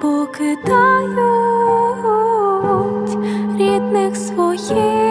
покидають рідних своїх.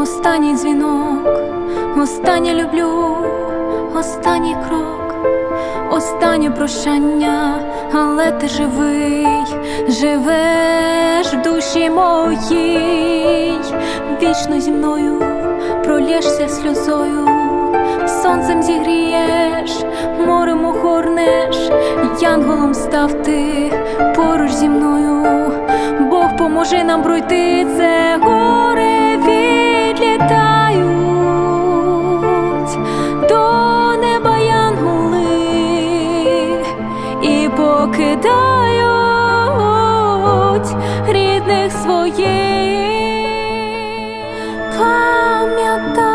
Останній дзвінок, останнє люблю, останній крок, останнє прощання, але ти живий, живеш в душі моїй, вічно зі мною пролєшся сльозою, сонцем зігрієш, морем охорнеш, янголом став ти поруч зі мною. Бог поможи нам пройти це горе покидають рідних своїх. Пам'ятай,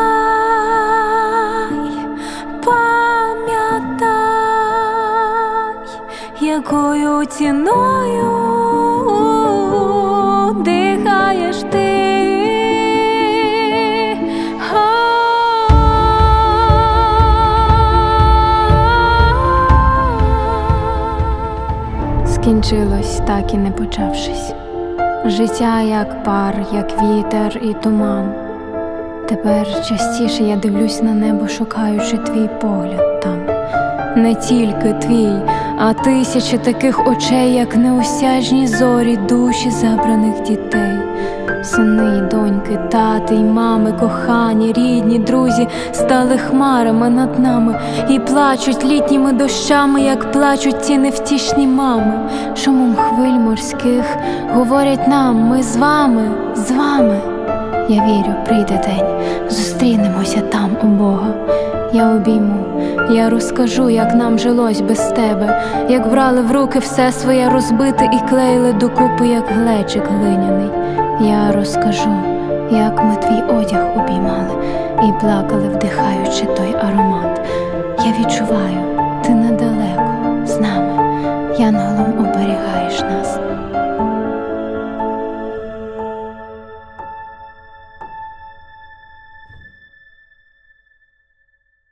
пам'ятай, якою ціною дихаєш ти. Скінчилось, так і не почавшись. Життя як пар, як вітер і туман. Тепер частіше я дивлюсь на небо, шукаючи твій погляд там. Не тільки твій, а тисячі таких очей, як неосяжні зорі, душі забраних дітей. Сини доньки, тати й мами, кохані, рідні, друзі стали хмарами над нами і плачуть літніми дощами, як плачуть ті невтішні мами. Шумом хвиль морських говорять нам, ми з вами, з вами. Я вірю, прийде день, зустрінемося там у Бога. Я обійму, я розкажу, як нам жилось без тебе, як брали в руки все своє розбите і клеїли докупи, як глечик глиняний. Я розкажу, як ми твій одяг обіймали і плакали, вдихаючи той аромат. Я відчуваю, ти недалеко з нами, янголом на нас.